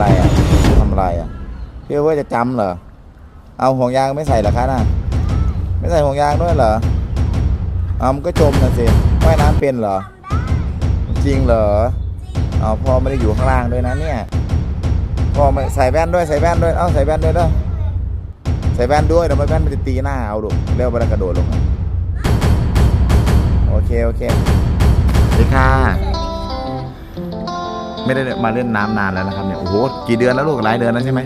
อะไรอะทำอะไรอะพี่ว่าจะจำเหรอ เอาห่วงยางไม่ใส่เหรอคะน่ะ ไม่ใส่ห่วงยางด้วยเหรอเอามันก็จมนะสิว่ายน้ำเป็นเหรอ จริงเหรอเอาพ่อไม่ได้อยู่ข้างล่างด้วยนะเนี่ยพ่อไม่ใส่แว่นด้วยใส่แว่นด้วย เอ้าใส่แว่นด้วยเด้อใส่แว่นด้วยเดี๋ยวมันแว่นมันจะตีหน้าเอาดูเร็วไปแล้วกระโดดลง โอเคโอเคสวัสดีค่ะ ไม่ได้มาเล่นน้ำนานแล้วนะครับเนี่ยโอ้โหกี่เดือนแล้วลูกหลายเดือนแล้วใช่ไหม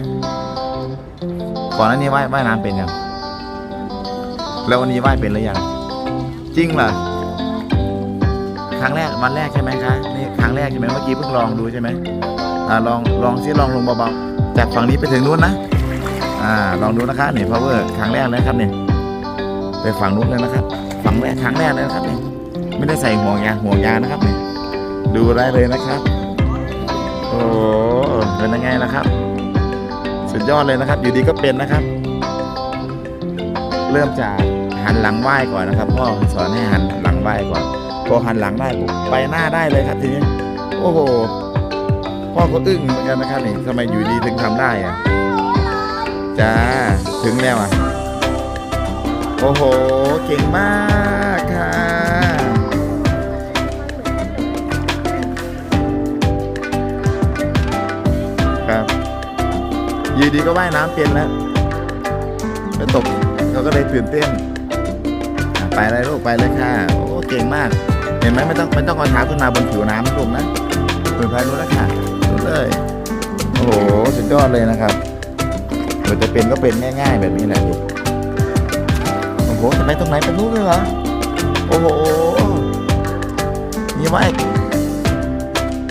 ก่อนหน้านี้ว่ายว่ายน้ำเป็นยังแล้ววันนี้ว่ายเป็นหรือยังจริงเหรอครั้งแรกวันแรกใช่ไหมคะนี่ครั้งแรกใช่ไหมเมื่อกี้เพิ่งลองดูใช่ไหมอ่าลองลองซิลองลงเบาๆจากฝั่งนี้ไปถึงนู้นนะอ่าลองดูนะคะนี่ power ครั้งแรกเลยครับนี่ไปฝั่งนู้นเลยนะครับ ฝั่งแรกครั้งแรกเลยนะครับนี่ไม่ได้ใส่ห่วงยางห่วงยางนะครับนี่ดูได้เลยนะครับ โอ้โหเป็นยังไงล่ะครับ สุดยอดเลยนะครับ อยู่ดีก็เป็นนะครับ เริ่มจากหันหลังไหว้ก่อนนะครับพ่อสอนให้หันหลังไหว้ก่อนพอหันหลังได้ปุ๊บไปหน้าได้เลยครับทีนี้ โอ้โหพ่อก็อึ้งเหมือนกันนะครับนี่ทำไมอยู่ดีถึงทำได้อะจ้าถึงแล้วอะโอ้โห เก่งมาก ดีก็ว่ายน้ำเป็นแล้วไปตกเขาก็เลยตื่นเต้น ไปเลยลูกไปเลยค่ะ โอ้เก่งมาก เห็นไหมไม่ต้องไม่ต้องเอาเท้าขึ้นมาบนผิวน้ำนะลูกนะเปิดไฟนู้นแล้วค่ะนู้เลยโอ้โหสุดยอดเลยนะครับเกิดจะเป็นก็เป็นง่ายๆแบบนี้แหละลูกโอ้โหจะไปตรงไหนไปนู้นเลยเหรอโอ้โหนี่ว่าย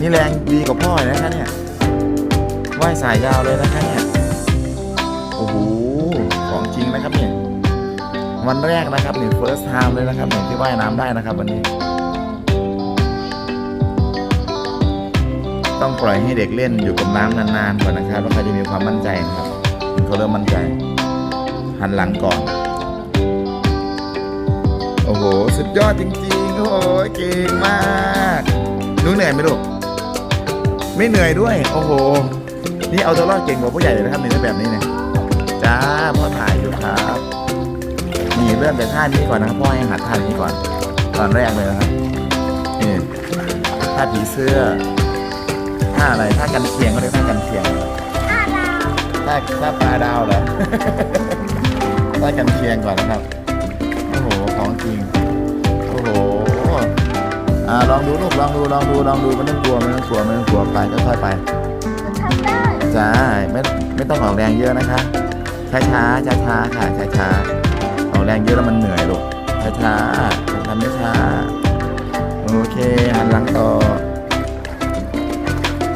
นี่แรงดีกว่าพ่อเลยนะคะเนี่ยว่ายสายยาวเลยนะคะเนี่ย อ้โหของจริงนะครับเนี่ยวันแรกนะครับเนี่ย first time เลยนะครับเนี่ยที่ว่ายน้ำได้นะครับวันนี้ ต้องปล่อยให้เด็กเล่นอยู่กับน้ำนานๆก่อนนะครับแล้วเขาจะมีความมั่นใจนะครับเขาเริ่มมั่นใจ หันหลังก่อน โอ้โห สุดยอดจริงๆโอ้โหเก่งมากนูเหนื่อยไหมลูกไม่เหนื่อยด้วย โอ้โห นี่เอาตัวรอดเก่งกว่าผู้ใหญ่เลยนะครับในแบบนี้เนี่ย จ้าพ่อถ่ายอยู่ครับนี่เริ่มจากท่านี้ก่อนนะครับพ่อให้หัดท่านี้ก่อน ตอนแรกเลยนะครับนี่ท่าผีเสื้อท่าอะไรท่ากันเชียงก็เรียกท่ากันเชียงท่าท่าปลาดาวเหรอท่ากันเชียงก่อนนะครับโอ้โหของจริงโอ้โหอ่าลองดูลูกลองดูลองดูลองดูไม่ต้องกลัวไม่ต้องกลัวไม่ต้องกลัวไปค่อยๆไปจ้าไม่ไม่ต้องออกแรงเยอะนะคะ ช้าช้าช้าช้าๆค่ะช้าช้าๆออกแรงเยอะแล้วมันเหนื่อยลูกช้าช้าๆทำไม่ช้าโอเคหันหลังต่อ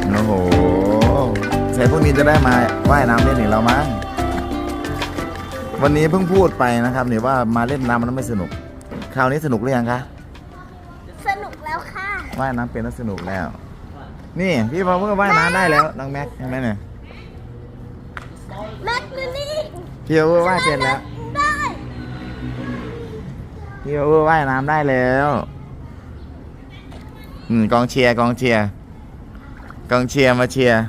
โอ้โหใส่พวกนี้จะได้มาว่ายน้ำเล่นอีกแล้วมั้งวันนี้เพิ่งพูดไปนะครับเนี่ยว่ามาเล่นน้ำมันไม่สนุก คราวนี้สนุกหรือยังคะสนุกแล้วค่ะว่ายน้ำเป็นแล้วสนุกแล้ว นี่พี่พาวเวอร์ว่ายน้ำได้แล้วน้องแม็กเห็นไหมเนี่ยแม็กซ์นี่ พี่พาวเวอร์ว่ายเป็นแล้วได้พี่พาวเวอร์ว่ายน้ำได้แล้วอืมกองเชียร์กองเชียร์กองเชียร์มาเชียร์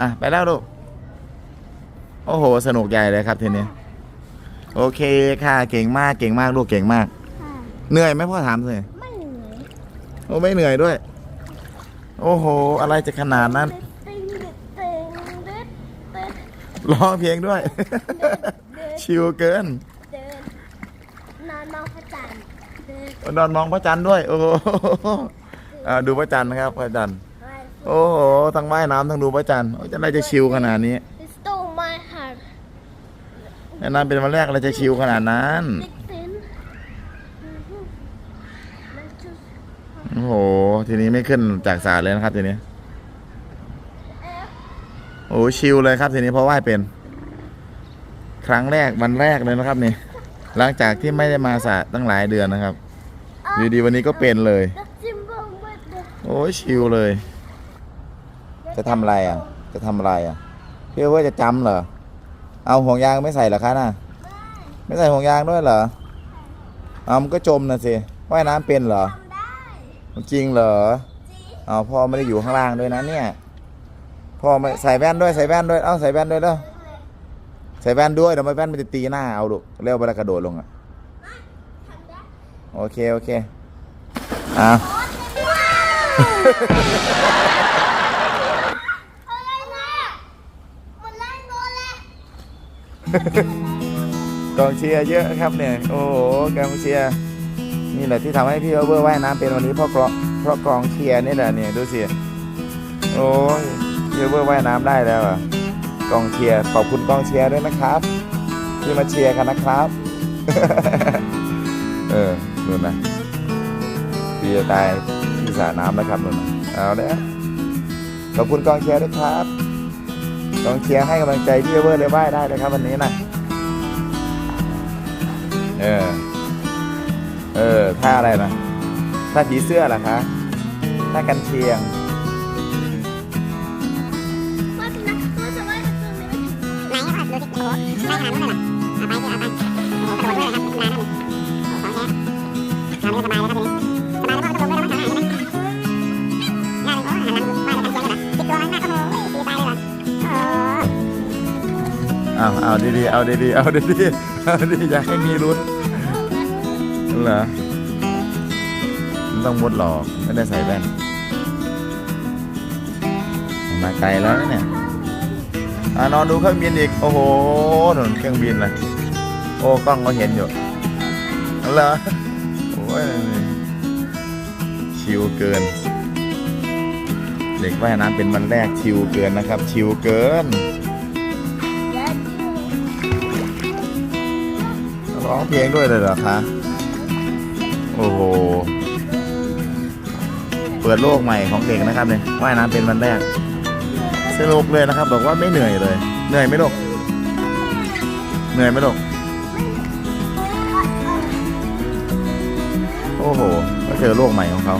อะไปแล้วลูกโอ้โห สนุกใหญ่เลยครับทีนี้ โอเคค่ะ เก่งมากเก่งมากลูกเก่งมาก ค่ะเหนื่อยไหมพ่อถามเลย ไม่เหนื่อยโอ้ไม่เหนื่อยด้วย โอ้โห อะไรจะขนาดนั้นตึงตึงตึงตึงตึง ร้องเพลงด้วยชิลเกินเดิน นอนมองพระจันทร์เดินนอนมองพระจันทร์ด้วย โอ้โหอ่าดูพระจันทร์นะครับพระจันทร์ไปโอ้โหทั้งว่ายน้ำทั้งดูพระจันทร์โอ้ยจะอะไรจะชิลขนาดนี้ It stole my heart แนะนำเป็นวันแรกอะไรจะชิลขนาดนั้น ติ๊กตินมันจุดโอ้โหทีนี้ไม่ขึ้นจากสระเลยนะครับทีนี้เอฟ โอ้ชิลเลยครับทีนี้เพราะว่ายเป็น ครั้งแรกวันแรกเลยนะครับนี่ หลังจากที่ไม่ได้มาสระตั้งหลายเดือนนะครับอยู่ดีวันนี้ก็เป็นเลยดักจิมบงมาเดโอ้ยชิลเลย จะทำอะไรอะ จะทำอะไรอะพี่ว่าจะจำเหรอเอาห่วงยางไม่ใส่เหรอคะน่ะไม่ใส่ห่วงยางด้วยเหรอเอามันก็จมนะสิว่ายน้ำเป็นเหรอทำได้จริงเหรอจีเอาพ่อไม่ได้อยู่ข้างล่างด้วยนะเนี่ย พ่อไม่ใส่แว่นด้วยใส่แว่นด้วย เอ้าใส่แว่นด้วยแล้วใส่แว่นด้วยเดี๋ยวไม่แว่นมันจะตีหน้าเอาลูกเร็วเวลากระโดดลงอะโอเคโอเคอะอนเลยกองเชียร์เยอะครับเนี่ย โอ้โหกองเชียร์นี่แหละที่ทำให้พี่เอเวอร์ว่ายน้ำเป็นวันนี้เพราะกรองเพราะกองเชียร์นี่แหละเนี่ยดูสิโอ้ย พี่เวอร์ว่ายน้ำได้แล้วอะกองเชียร์ขอบคุณกองเชียร์ด้วยนะครับ ที่มาเชียร์กันนะครับ เออนู่นนะพี่จะตายที่สระน้ำแล้วครับนู่นนะเอาเลยขอบคุณกองเชียร์ด้วยครับกองเชียร์ให้กำลังใจพี่เวอร์เลยว่ายได้เลยครับวันนี้นะเออ เออท่าอะไรนะท่าผีเสื้อเหรอคะท่ากันเชียง โอ้โหไม่ขนาดนั้นเลยเหรอเอาไปสิเอาไปโอ้โหกระโดดด้วยครับมานั่นของแท้ทำได้สบายเลยครับทีนี้สบายแล้วพ่อก็ลงด้วยแล้วมั้งหายไหมงายเลยโอ้หันหลังว่าเลยกันเชียงเลยเหรอติดตัวมั้งหน้าโอ้โหตีตาเลยเหรอโอ้โหเอาเอาดีๆ เอาดีๆ เอาดีๆ เอาดีอย่าให้มีลุ้นเหรอมันต้องมุดหลอก ไม่ได้ใส่แว่น มาไกลแล้วเนี่ย นอนดูเครื่องบินอีก โอ้โหหนุนเครื่องบินเลยโอ้กล้องก็เห็นอยู่เหรอโอ้ยชิวเกิน เด็กว่ายน้ำเป็นวันแรกชิวเกินนะครับ ชิวเกินร้องเพลงด้วยเลยเหรอคะ โอ้โห เปิดโลกใหม่ของเด็กนะครับเนี่ยว่ายน้ำเป็นวันแรก สนุกเลยนะครับบอกว่าไม่เหนื่อยเลย เหนื่อยไหมลูกเหนื่อยไหมลูกโอ้โหก็เจอโลกใหม่ของเขา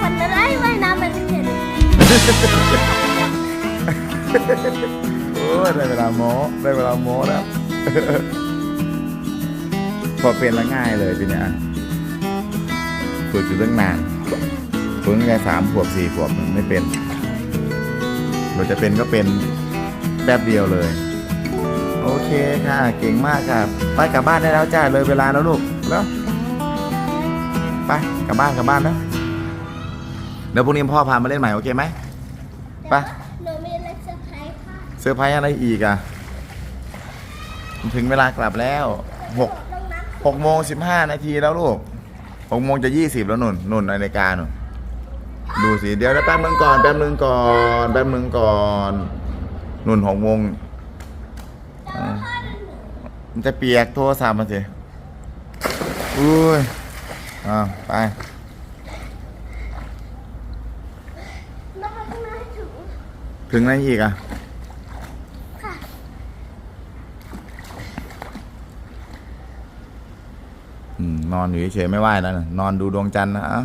คนจะไล่ว่ายน้ำมันจะเห็นโอ้ยได้เวลาโม้ได้เวลาโม้แล้วพอเป็นแล้วง่ายเลยทีเนี้ยฝึกอยู่ตั้งนาน ฝึกตั้งแต่สามขวบสี่ขวบไม่เป็นเราจะเป็นก็เป็นแป๊บเดียวเลย โอเคค่ะ เก่งมากค่ะ ไปกลับบ้านได้แล้วจ้าเลยเวลาแล้วลูกแล้วไปกลับบ้านกลับบ้านนะเดี๋ยวพรุ่งนี้พ่อพามาเล่นใหม่โอเคไหมไปหนูมีอะไรเซอร์ไพรส์ค่ะเซอร์ไพรส์อะไรอีกอะถึงเวลากลับแล้วหกหกโมงสิบห้านาทีแล้วลูกหกโมงจะยี่สิบแล้วนุ่นนุ่นนาฬิกาหนุ่น ดูสิเดี๋ยวนะแป๊บนึงก่อนแป๊บนึงก่อนแป๊บนึงก่อนนุ่นหกโมงอ่ามันจะเปียกโทรศัพท์มาสิอุ้ยอ่าวไปน้องข้างหน้าถึงถึงไหนอีกอะ ค่ะอืมนอนอยู่เฉยๆไม่ไหวแล้วนะนอนดูดวงจันทร์นะเอ้า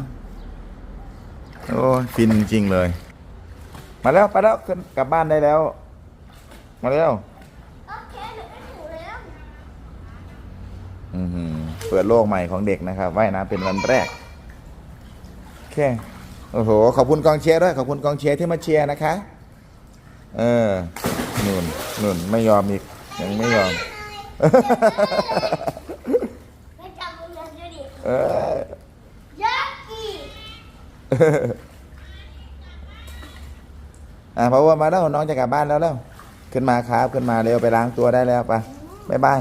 โอ้ยฟินจริงๆเลย มาแล้วไปแล้วขึ้นกลับบ้านได้แล้ว มาแล้วโอเคหนูไปถึงแล้วอือหือเปิดโลกใหม่ของเด็กนะครับว่ายน้ำเป็นวันแรกโอเคโอ้โห ขอบคุณกองเชียร์ด้วย ขอบคุณกองเชียร์ที่มาเชียร์นะคะ เออนุ่นนุ่นไม่ยอมอีก ยังไม่ยอมไม่จำเป็นดูดิเออยักษ์อีก อะพราะว่ามาแล้วน้องจะกลับบ้านแล้วแล้ว ขึ้นมาครับ ขึ้นมาเร็วไปล้างตัวได้แล้วไปบ๊ายบาย